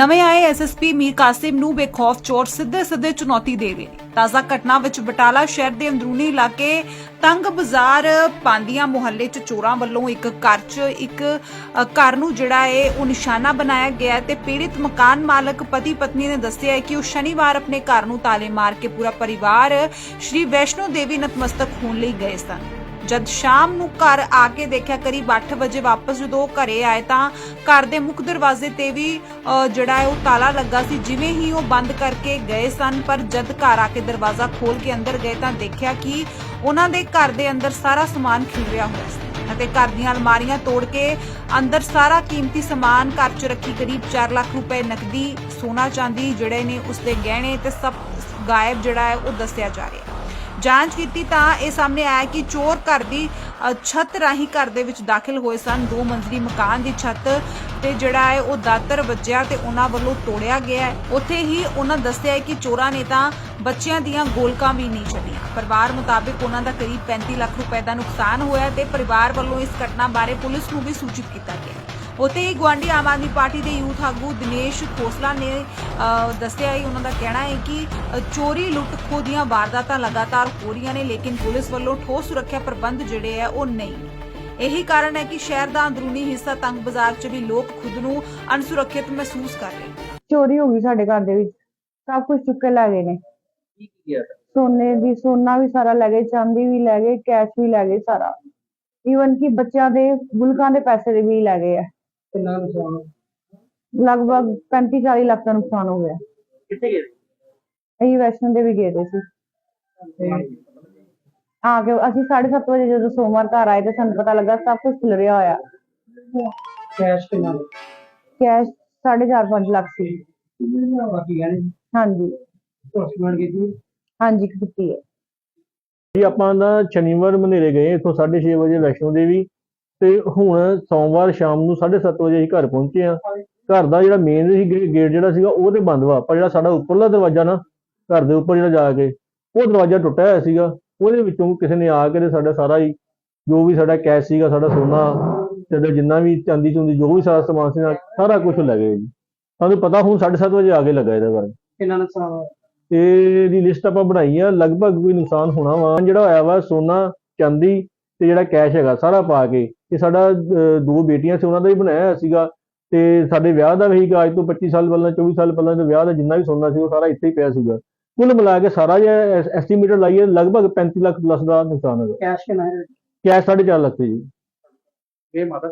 ਨਵੇਂ ਆਏ ਐਸਐਸਪੀ ਮੀਰ ਕਾਸਿਮ ਨੂੰ ਬੇਖੌਫ ਚੋਰ ਸਿੱਧੇ ਸਿੱਧੇ ਚੁਣੌਤੀ ਦੇ ਰਹੇ ਤਾਜ਼ਾ ਘਟਨਾ ਵਿੱਚ ਬਟਾਲਾ ਸ਼ਹਿਰ ਦੇ ਅੰਦਰੂਨੀ ਇਲਾਕੇ ਤੰਗ ਬਾਜ਼ਾਰ ਪਾਂਦੀਆਂ ਮੁਹੱਲੇ 'ਚ ਚੋਰਾਂ ਵੱਲੋਂ ਇੱਕ ਘਰ 'ਚ ਇੱਕ ਘਰ ਨੂੰ ਜਿਹੜਾ ਏ, ਉਹ ਨਿਸ਼ਾਨਾ ਬਣਾਇਆ ਗਿਆ ਹੈ ਤੇ ਪੀੜਿਤ ਮਕਾਨ ਮਾਲਕ ਪਤੀ ਪਤਨੀ ਨੇ ਦੱਸਿਆ ਕਿ ਉਹ ਸ਼ਨੀਵਾਰ ਆਪਣੇ ਘਰ ਨੂੰ ਤਾਲੇ ਮਾਰ ਕੇ ਪੂਰਾ ਪਰਿਵਾਰ ਸ਼੍ਰੀ ਵੈਸ਼ਨੋ ਦੇਵੀ ਨਤਮਸਤਕ ਹੋਣ ਲਈ ਗਏ ਸਨ। ਜਦ ਸ਼ਾਮ ਨੂੰ ਘਰ ਆ ਕੇ ਦੇਖਿਆ ਕਰੀਬ 8 ਵਜੇ ਵਾਪਸ ਜਦੋਂ ਉਹ ਘਰੇ ਆਏ ਤਾਂ ਘਰ ਦੇ ਮੁੱਖ ਦਰਵਾਜ਼ੇ ਤੇ ਵੀ ਜਿਹੜਾ ਹੈ ਉਹ ਤਾਲਾ ਲੱਗਾ ਸੀ, ਜਿਵੇਂ ਹੀ ਉਹ ਬੰਦ ਕਰਕੇ ਗਏ ਸਨ, ਪਰ ਜਦ ਘਰ ਆ ਕੇ ਦਰਵਾਜ਼ਾ ਖੋਲ ਕੇ ਅੰਦਰ ਗਏ ਤਾਂ ਦੇਖਿਆ ਕਿ ਉਹਨਾਂ ਦੇ ਘਰ ਦੇ ਅੰਦਰ ਸਾਰਾ ਸਮਾਨ ਖਿਲਰਿਆ ਹੋਇਆ ਸੀ ਅਤੇ ਘਰ ਦੀਆਂ ਅਲਮਾਰੀਆਂ ਤੋੜ ਕੇ ਅੰਦਰ ਸਾਰਾ ਕੀਮਤੀ ਸਮਾਨ ਘਰ 'ਚ ਰੱਖੀ ਕਰੀਬ 4 ਲੱਖ ਰੁਪਏ ਨਕਦੀ, ਸੋਨਾ ਚਾਂਦੀ, ਜਿਹੜੇ ਨੇ ਉਸਦੇ ਗਹਿਣੇ ਤੇ ਸਭ ਗਾਇਬ ਜਿਹੜਾ ਹੈ ਉਹ ਦੱਸਿਆ ਜਾ ਰਿਹਾ। ਹੈ ਜਾਂਚ ਕੀਤੀ ਤਾਂ ਇਹ ਸਾਹਮਣੇ ਆਇਆ ਕਿ ਚੋਰ ਘਰ ਦੀ ਛੱਤ ਰਾਹੀਂ ਘਰ ਦੇ ਵਿੱਚ ਦਾਖਲ ਹੋਏ ਸਨ। ਦੋ ਮੰਜ਼ਲੀ ਮਕਾਨ ਦੀ ਛੱਤ ਤੇ ਜਿਹੜਾ ਹੈ ਉਹ ਦਾਤਰ ਵੱਜਿਆ ਤੇ ਉਹਨਾਂ ਵੱਲੋਂ ਤੋੜਿਆ ਗਿਆ ਹੈ। ਉੱਥੇ ਹੀ ਉਹਨਾਂ ਦੱਸਿਆ ਹੈ ਕਿ ਚੋਰਾਂ ਨੇ ਤਾਂ ਬੱਚਿਆਂ ਦੀਆਂ ਗੋਲਕਾਂ ਵੀ ਨਹੀਂ ਛੱਡੀਆਂ। ਪਰਿਵਾਰ ਮੁਤਾਬਿਕ ਉਹਨਾਂ ਦਾ ਕਰੀਬ 35 ਲੱਖ ਰੁਪਏ ਦਾ ਨੁਕਸਾਨ ਹੋਇਆ ਤੇ ਪਰਿਵਾਰ ਵੱਲੋਂ ਇਸ ਘਟਨਾ ਬਾਰੇ ਪੁਲਿਸ ਨੂੰ ਵੀ ਸੂਚਿਤ ਕੀਤਾ ਗਿਆ। ਉੱਥੇ ਹੀ ਗਵਾਂਢੀ ਆਮ ਆਦਮੀ ਪਾਰਟੀ ਦੇ ਯੂਥ ਆਗੂ ਦਿਨੇਸ਼ ਖੋਸਲਾ ਨੇ ਦੱਸਿਆ ਹੈ ਉਹਨਾਂ ਦਾ ਕਹਿਣਾ ਹੈ ਕਿ ਚੋਰੀ ਲੁੱਟ ਖੋਹ ਦੀਆਂ ਵਾਰਦਾਤਾਂ ਲਗਾਤਾਰ ਹੋ ਰਹੀਆਂ ਨੇ ਲੇਕਿਨ ਪੁਲਿਸ ਵੱਲੋਂ ਠੋਸ ਸੁਰੱਖਿਆ ਪ੍ਰਬੰਧ ਜਿਹੜੇ ਆ ਉਹ ਨਹੀਂ। ਇਹੀ ਕਾਰਨ ਹੈ ਕਿ ਸ਼ਹਿਰ ਦਾ ਅੰਦਰੂਨੀ ਹਿੱਸਾ ਤੰਗ ਬਾਜ਼ਾਰ 'ਚ ਵੀ ਲੋਕ ਖੁਦ ਨੂੰ ਅਨਸੁਰੱਖਿਅਤ ਮਹਿਸੂਸ ਕਰ ਰਹੇ ਨੇ। ਚੋਰੀ ਹੋ ਗਈ ਸਾਡੇ ਘਰ ਦੇ ਵਿੱਚ। ਸਭ ਕੁਝ ਚੁੱਕ ਕੇ ਲੈ ਗਏ ਨੇ। ਕੀ ਕੀ ਗਿਆ? ਸੋਨੇ ਦੀ ਸੋਨਾ ਵੀ ਸਾਰਾ ਲੈ ਗਏ ਚਾਂਦੀ ਵੀ ਲੈ ਗਏ ਕੈਸ਼ ਵੀ ਲੈ ਗਏ ਸਾਰਾ। ਈਵਨ ਕਿ ਬੱਚਿਆਂ ਦੇ ਗੁਲਕਾਂ ਦੇ ਪੈਸੇ ਦੇ ਵੀ ਲੈ ਗਏ ਆ। ਕਿੰਨਾ ਨੁਕਸਾਨ ਲਗਭਗ 35 40 ਲੱਖ ਦਾ ਨੁਕਸਾਨ ਹੋ ਗਿਆ। ਕਿੱਥੇ ਗਏ ਅਸੀਂ ਵੈਸ਼ਨੋ ਦੇਵੀ ਗਏ ਦੇ ਸੀ। ਆ ਕੇ ਅਸੀਂ 7:30 ਵਜੇ ਜਦੋਂ ਸੋਮਵਾਰ ਘਰ ਆਏ ਤੇ ਸਾਨੂੰ ਪਤਾ ਲੱਗਾ ਸਭ ਕੁਝ ਖਿਲਰਿਆ ਹੋਇਆ। ਕੈਸ਼ ਕਿੰਨਾ? ਕੈਸ਼ 4.5 5 ਲੱਖ ਸੀ। ਬਾਕੀ ਹਾਂਜੀ। ਕੀਤੀ ਹਾਂਜੀ ਕੀਤੀ ਹੈ। ਜੀ ਆਪਾਂ ਨਾ ਸ਼ਨੀਵਾਰ ਮਨੇਰੇ ਗਏ ਇੱਥੋਂ 6:30 ਵਜੇ ਵੈਸ਼ਨੋ ਦੇਵੀ। ਤੇ ਹੁਣ ਸੋਮਵਾਰ ਸ਼ਾਮ ਨੂੰ 7:30 ਵਜੇ ਅਸੀਂ ਘਰ ਪਹੁੰਚੇ ਆ ਘਰ ਦਾ ਜਿਹੜਾ ਮੇਨ ਸੀ ਗੇਟ ਜਿਹੜਾ ਸੀਗਾ ਉਹ ਤੇ ਬੰਦ ਵਾ। ਪਰ ਜਿਹੜਾ ਸਾਡਾ ਉੱਪਰਲਾ ਦਰਵਾਜ਼ਾ ਨਾ ਘਰ ਦੇ ਉੱਪਰ ਜਿਹੜਾ ਜਾ ਕੇ ਉਹ ਦਰਵਾਜ਼ਾ ਟੁੱਟਿਆ ਹੋਇਆ ਸੀਗਾ। ਉਹਦੇ ਵਿੱਚੋਂ ਕਿਸੇ ਨੇ ਆ ਕੇ ਤੇ ਸਾਡਾ ਸਾਰਾ ਹੀ ਜੋ ਵੀ ਸਾਡਾ ਕੈਸ਼ ਸੀਗਾ ਸਾਡਾ ਸੋਨਾ ਤੇ ਜਿੰਨਾ ਵੀ ਚਾਂਦੀ ਚੁੰਦੀ ਜੋ ਵੀ ਸਾਰਾ ਸਮਾਨ ਸੀ ਸਾਰਾ ਕੁਝ ਲੈ ਗਏ ਜੀ। ਸਾਨੂੰ ਪਤਾ ਹੁਣ 7:30 ਵਜੇ ਆ ਕੇ ਲੱਗਾ ਇਹਦੇ ਬਾਰੇ। ਕਿੰਨਾ ਨੁਕਸਾਨ ਹੋਇਆ? ਤੇ ਦੀ ਲਿਸਟ ਆਪਾਂ ਬਣਾਈ ਆ ਲਗਭਗ ਕੋਈ ਨੁਕਸਾਨ ਹੋਣਾ ਵਾ। ਜਿਹੜਾ ਹੋਇਆ ਵਾ ਸੋਨਾ ਚਾਂਦੀ ਤੇ ਜਿਹੜਾ ਕੈਸ਼ ਹੈਗਾ ਸਾਰਾ ਪਾ ਕੇ ਇਹ ਸਾਡਾ ਦੋ ਬੇਟੀਆਂ ਸੀ ਉਹਨਾਂ ਦਾ ਵੀ ਬਣਾਇਆ ਹੋਇਆ ਸੀਗਾ। ਤੇ ਸਾਡੇ ਵਿਆਹ ਦਾ ਵੀ ਅੱਜ ਤੋਂ 25 ਸਾਲ ਪਹਿਲਾਂ 24 ਸਾਲ ਪਹਿਲਾਂ ਦੇ ਵਿਆਹ ਦਾ ਜਿੰਨਾ ਵੀ ਸੋਨਾ ਸੀ ਉਹ ਸਾਰਾ ਇੱਥੇ ਹੀ ਪਿਆ ਸੀਗਾ। ਕੁੱਲ ਮਿਲਾ ਕੇ ਸਾਰਾ ਜੇ ਐਸਟੀਮੇਟਡ ਲਾਈਏ ਲਗਭਗ 35 ਲੱਖ ਪਲੱਸ ਦਾ ਨੁਕਸਾਨ ਹੋਗਾ ਕੈਸ਼ ਕਿੰਨਾ ਹੈ ਕੈਸ਼ 4.5 ਲੱਖ ਸੀ ਜੀ। ਇਹ ਮਾਤਾ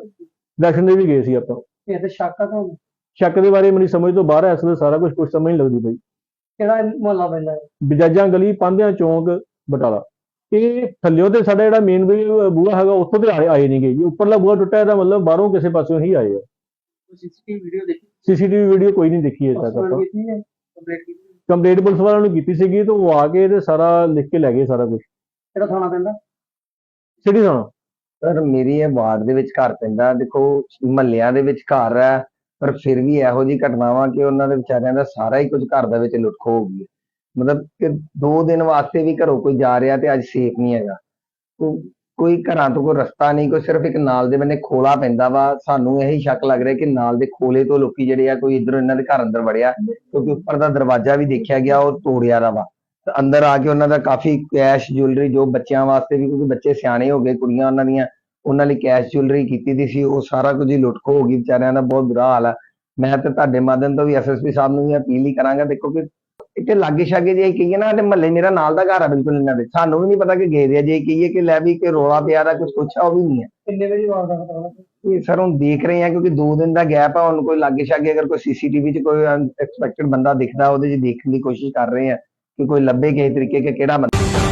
ਦਰਸ਼ਨ ਦੇ ਵੀ ਗਏ ਸੀ ਆਪਾਂ। ਇਹ ਤੇ ਸ਼ੱਕ ਆ ਤੁਹਾਨੂੰ ਸ਼ੱਕ ਦੇ ਬਾਰੇ ਮੇਰੀ ਸਮਝ ਤੋਂ ਬਾਹਰ ਹੈ ਇਸ ਵੇਲੇ ਸਾਰਾ ਕੁਝ ਕੁਝ ਸਮਝ ਨਹੀਂ ਲੱਗਦੀ ਪਈ। ਕਿਹੜਾ ਮੁਹੱਲਾ ਪੈਂਦਾ ਹੈ? ਬਜਾਜਾਂ ਗਲੀ ਪਾਂਧਿਆਂ ਚੌਂਕ ਬਟਾਲਾ। ਇਹ ਥੱਲਿਓ ਤੇ ਸਾਡਾ ਜਿਹੜਾ ਮੇਨ ਬੂਹਾ ਹੈਗਾ ਉੱਥੋਂ ਤੇ ਆਏ ਆਏ ਨਹੀਂ ਗਏ ਜੀ ਉੱਪਰਲਾ ਬੂਹਾ ਟੁੱਟਾ ਇਹਦਾ ਮਤਲਬ ਬਾਹਰੋਂ ਕਿਸੇ ਪਾਸਿਓਂ ਹੀ ਆਏ ਆ। ਸੀਸੀਟੀਵੀ ਵੀਡੀਓ ਦੇਖੀ? ਸੀਸੀਟੀਵੀ ਵੀਡੀਓ ਕੋਈ ਨਹੀਂ ਦੇਖੀ ਅਜੇ ਤੱਕ ਆਪਾਂ। ਹੈ? ਕੰਪਲੀਟ ਪੁਲਿਸ ਵਾਲਿਆਂ ਨੂੰ ਕੀਤੀ ਸੀਗੀ ਤੇ ਉਹ ਆ ਕੇ ਤੇ ਸਾਰਾ ਲਿਖ ਕੇ ਲੈ ਗਏ ਸਾਰਾ ਕੁਝ ਕਿਹੜਾ ਥਾਣਾ ਪੈਂਦਾ? ਸਿਟੀ ਥਾਣਾ। ਸਰ ਮੇਰੀ ਇਹ ਵਾਰਡ ਦੇ ਵਿੱਚ ਘਰ ਪੈਂਦਾ। ਦੇਖੋ ਮਹੱਲਿਆਂ ਦੇ ਵਿੱਚ ਘਰ ਹੈ ਪਰ ਫਿਰ ਵੀ ਇਹੋ ਜਿਹੀ ਘਟਨਾਵਾਂ ਕਿ ਉਹਨਾਂ ਦੇ ਵਿਚਾਰਿਆਂ ਦਾ ਸਾਰਾ ਹੀ ਕੁਝ ਘਰ ਦੇ ਵਿੱਚ ਲੁੱਟ ਖੋਹ ਹੋ ਗਈ ਹੈ। ਮਤਲਬ ਕਿ ਦੋ ਦਿਨ ਵਾਸਤੇ ਵੀ ਘਰੋਂ ਕੋਈ ਜਾ ਰਿਹਾ ਤੇ ਅੱਜ ਸੇਫ ਨਹੀਂ ਹੈਗਾ। ਕੋਈ ਘਰਾਂ ਤੋਂ ਕੋਈ ਰਸਤਾ ਨਹੀਂ, ਕੋਈ ਸਿਰਫ ਇੱਕ ਨਾਲ ਦੇ ਬੰਨੇ ਖੋਲਾ ਪੈਂਦਾ ਵਾ। ਸਾਨੂੰ ਇਹੀ ਸ਼ੱਕ ਲੱਗ ਰਿਹਾ ਕਿ ਨਾਲ ਦੇ ਖੋਲੇ ਤੋਂ ਲੋਕੀ ਜਿਹੜੇ ਆ, ਕੋਈ ਇਧਰੋਂ ਇਹਨਾਂ ਦੇ ਘਰ ਅੰਦਰ ਵੜਿਆ, ਕਿਉਂਕਿ ਉੱਪਰ ਦਾ ਦਰਵਾਜ਼ਾ ਵੀ ਦੇਖਿਆ ਗਿਆ, ਉਹ ਤੋੜਿਆ ਦਾ ਵਾ। ਤੇ ਅੰਦਰ ਆ ਕੇ ਉਹਨਾਂ ਦਾ ਕਾਫੀ ਕੈਸ਼ ਜੁਐਲਰੀ, ਜੋ ਬੱਚਿਆਂ ਵਾਸਤੇ ਵੀ, ਕਿਉਂਕਿ ਬੱਚੇ ਸਿਆਣੇ ਹੋ ਗਏ, ਕੁੜੀਆਂ ਉਹਨਾਂ ਦੀਆਂ, ਉਹਨਾਂ ਲਈ ਕੈਸ਼ ਜੁਐਲਰੀ ਕੀਤੀ ਦੀ ਸੀ। ਉਹ ਸਾਰਾ ਕੁਝ ਹੀ ਲੁੱਟ ਖੋਹ ਹੋ ਗਈ, ਵਿਚਾਰਿਆਂ ਦਾ ਬਹੁਤ ਬੁਰਾ ਹਾਲ ਆ। ਮੈਂ ਤੇ ਤੁਹਾਡੇ ਮਾਧਿਅਮ ਤੋਂ ਵੀ ਐਸਐਸਪੀ ਸਾਹਿਬ ਨੂੰ ਵੀ ਅਪੀਲ ਹੀ ਕਰਾਂਗਾ, ਦੇਖੋ ਕਿ ਇੱਥੇ ਲਾਗੇ ਛਾਗੇ ਜੇ ਕਹੀਏ ਨਾ ਤੇ ਮਹੱਲੇ ਮੇਰਾ ਨਾਲ ਦਾ ਘਰ ਆ ਬਿਲਕੁਲ ਇਹਨਾਂ ਦੇ। ਸਾਨੂੰ ਵੀ ਨਹੀਂ ਪਤਾ ਕਿ ਗਏ ਦੇ ਆ ਜੇ ਕਹੀਏ ਕਿ ਲੈ ਵੀ ਕਿ ਰੋਲਾ ਪਿਆ ਦਾ ਕੁਝ ਪੁੱਛਾ ਉਹ ਵੀ ਨਹੀਂ ਹੈ ਕਿੰਨੇ ਵਜੇ ਵਾਰਦਾਤ ਕਰਾਉਣਾ ਇਹ ਸਰ ਹੁਣ ਦੇਖ ਰਹੇ ਆ ਕਿਉਂਕਿ 2 ਦਿਨ ਦਾ ਗੈਪ ਆ ਹੁਣ ਕੋਈ ਲਾਗੇ ਛਾਗੇ ਅਗਰ ਕੋਈ ਸੀਸੀਟੀਵੀ 'ਚ ਕੋਈ ਅਨਐਕਸਪੈਕਟਡ ਬੰਦਾ ਦਿਖਦਾ ਉਹਦੇ 'ਚ ਦੇਖਣ ਦੀ ਕੋਸ਼ਿਸ਼ ਕਰ ਰਹੇ ਆ ਕਿ ਕੋਈ ਲੱਭੇ ਕਿਸੇ ਤਰੀਕੇ ਕਿ ਕਿਹੜਾ ਬੰਦਾ।